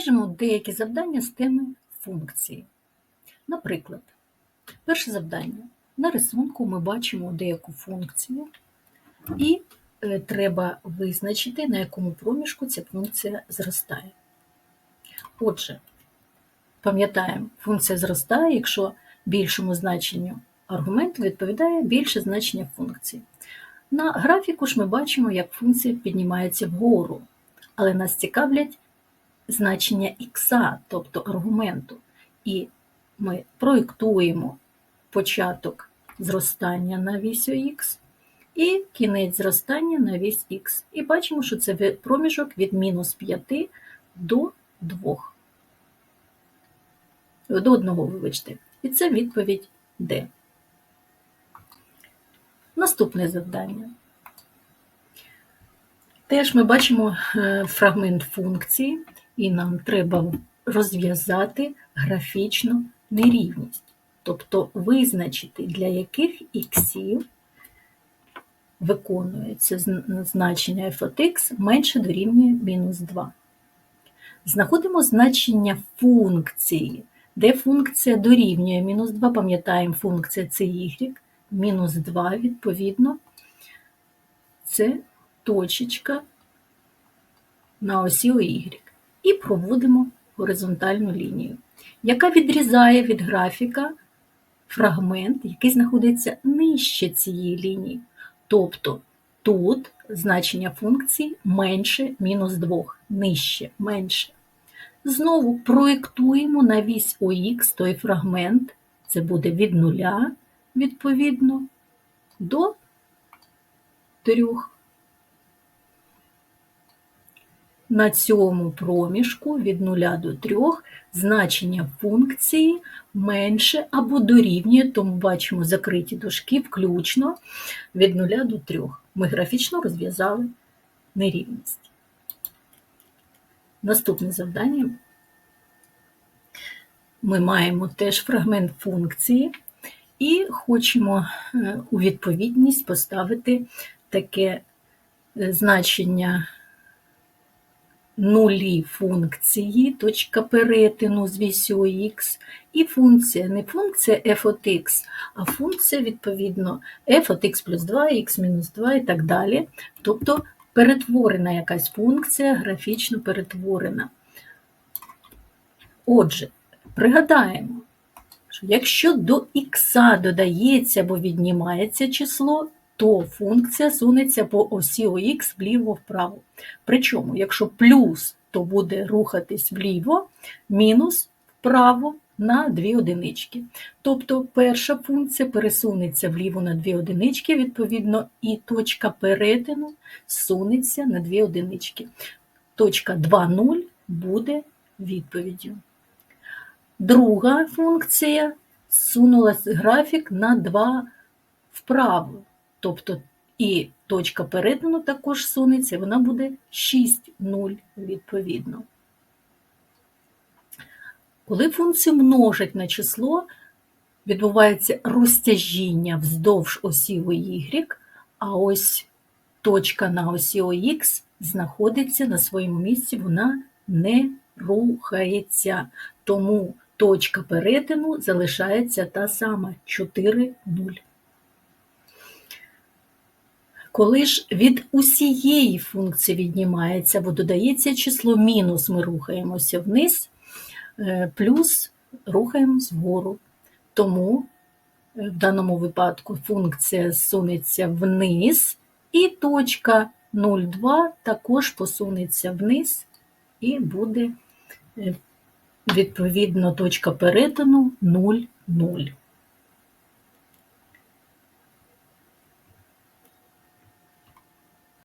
Розв'яжемо деякі завдання з теми функції. Наприклад, перше завдання. На рисунку ми бачимо деяку функцію, і е, треба визначити, на якому проміжку ця функція зростає. Отже, пам'ятаємо, функція зростає, якщо більшому значенню аргументу відповідає більше значення функції. На графіку ж ми бачимо, як функція піднімається вгору, але нас цікавлять значення х, тобто аргументу. І ми проєктуємо початок зростання на вісю х і кінець зростання на вісь х. І бачимо, що це проміжок від мінус 5 до 2. До 1, вибачте. І це відповідь D. Наступне завдання. Теж ми бачимо е, фрагмент функції, і нам треба розв'язати графічну нерівність, тобто визначити, для яких іксів виконується значення f от x менше дорівнює мінус 2. Знаходимо значення функції, де функція дорівнює мінус 2, пам'ятаємо, функція це y, мінус 2, відповідно, це точечка на осі Y. І проводимо горизонтальну лінію, яка відрізає від графіка фрагмент, який знаходиться нижче цієї лінії. Тобто тут значення функції менше мінус 2, нижче, менше. Знову проєктуємо на вісь ОХ той фрагмент, це буде від нуля, відповідно, до 3. На цьому проміжку від 0 до 3 значення функції менше або дорівнює, тому бачимо закриті дужки включно від 0 до 3. Ми графічно розв'язали нерівність. Наступне завдання. Ми маємо теж фрагмент функції і хочемо е, у відповідність поставити таке е, значення нулі функції, точка перетину з вісю х, і функція, не функція f от x, а функція, відповідно, f от x плюс 2, x мінус 2 і так далі. Тобто перетворена якась функція, графічно перетворена. Отже, пригадаємо, що якщо до х додається або віднімається число, то функція сунеться по осі ОХ вліво-вправо. Причому, якщо плюс, то буде рухатись вліво, мінус вправо на дві одинички. Тобто перша функція пересунеться вліво на дві одинички, відповідно, і точка перетину сунеться на дві одинички. Точка 2,0 буде відповіддю. Друга функція сунулася графік на 2 вправо. Тобто і точка перетину також сунеться, вона буде 6,0 відповідно. Коли функцію множать на число, відбувається розтяжіння вздовж осі Y, а ось точка на осі ОХ знаходиться на своєму місці, вона не рухається. Тому точка перетину залишається та сама 4,0. Коли ж від усієї функції віднімається або додається число мінус, ми рухаємося вниз, е, плюс рухаємось вгору. Тому е, в даному випадку функція сунеться вниз, і точка 0,2 також посунеться вниз, і буде, е, відповідно, точка перетину 0,0.